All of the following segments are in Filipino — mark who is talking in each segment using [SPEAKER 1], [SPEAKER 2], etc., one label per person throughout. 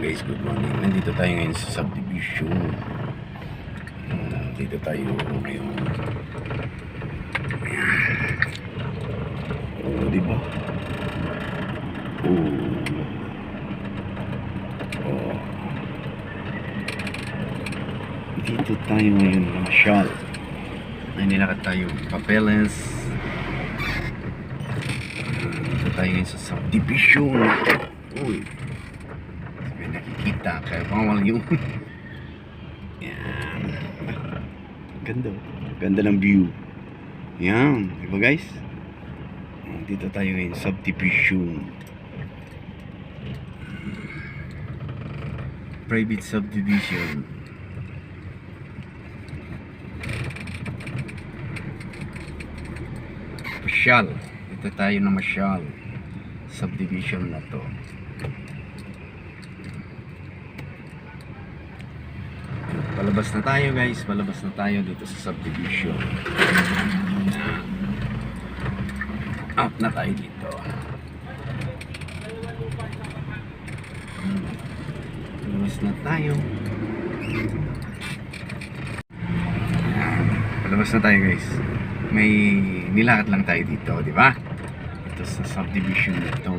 [SPEAKER 1] guys, good morning. Nandito tayo ngayon sa subdivision. Hmm, Dito tayo ngayon. Oo, di ba? Oo. Oo. Dito tayo ngayon mga shal. Ay nilakad tayo papeles. Dito tayo ngayon sa subdivision. Uy. May nakikita kaya bawal yung yan. Ganda oh. ganda ng view. Yan. Di ba guys? Dito tayo ngayon subdivision. Private subdivision. Masyal. Dito tayo na masyal. Subdivision na to Palabas na tayo guys, palabas na tayo dito sa subdivision. Out na tayo dito. Palabas na tayo. Palabas na tayo guys. May nilakad lang tayo dito, di ba? Ito sa subdivision na to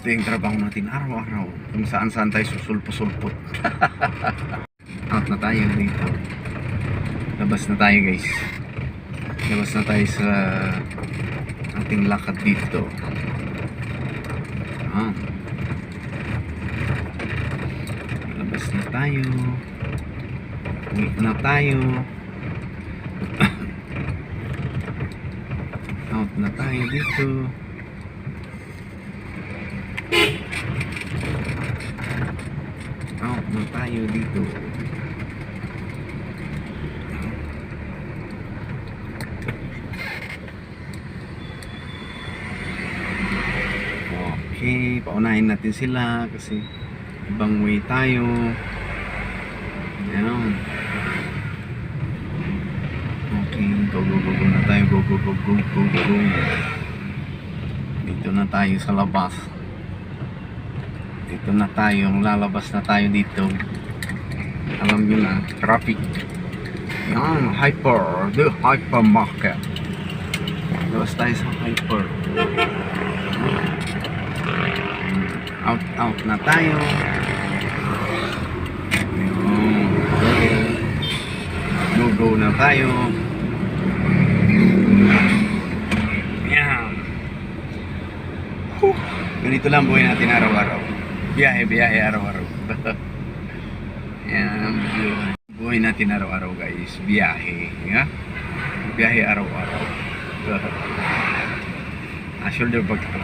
[SPEAKER 1] ito yung trabaho natin araw-araw. Kung saan saan tayo susulpo-sulpot. Out na tayo dito. Labas na tayo guys. Labas na tayo sa ating lakad dito. Ah. labas na tayo. Uwi na tayo. Out na tayo dito out na tayo dito. Okay paunahin natin sila kasi ibang way tayo. Yan okay go go go go na tayo. Go go go go go go. Dito na tayo sa labas dito na tayo lalabas na tayo dito. Alam nyo na traffic. Yan hyper the hypermarket. Labas tayo sa hyper. Out out na tayo. Go go na tayo. Yan Whew. ganito lang buhay natin araw-araw biyahe biyahe araw-araw. Yan buhay- natin araw-araw guys. Biyahe ya biyahe araw-araw. Ah shoulder bag ito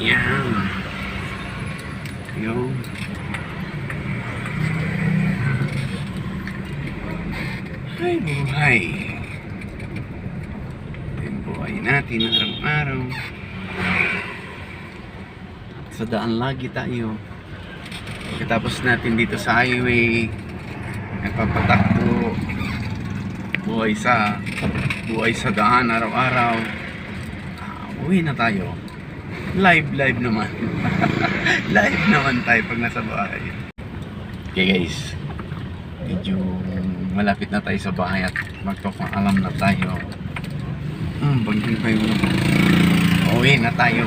[SPEAKER 1] yan yun ay buhay. Yung buhay natin araw-araw. Sa daan lagi tayo. Pagkatapos natin dito sa highway nagpapatakbo. Buhay sa buhay sa daan araw-araw. Ah, uwi na tayo. Live live naman. Live naman tayo pag nasa bahay. Okay guys medyo malapit na tayo sa bahay at magpapaalam na tayo. Hmm, bangging pa yung uwi na tayo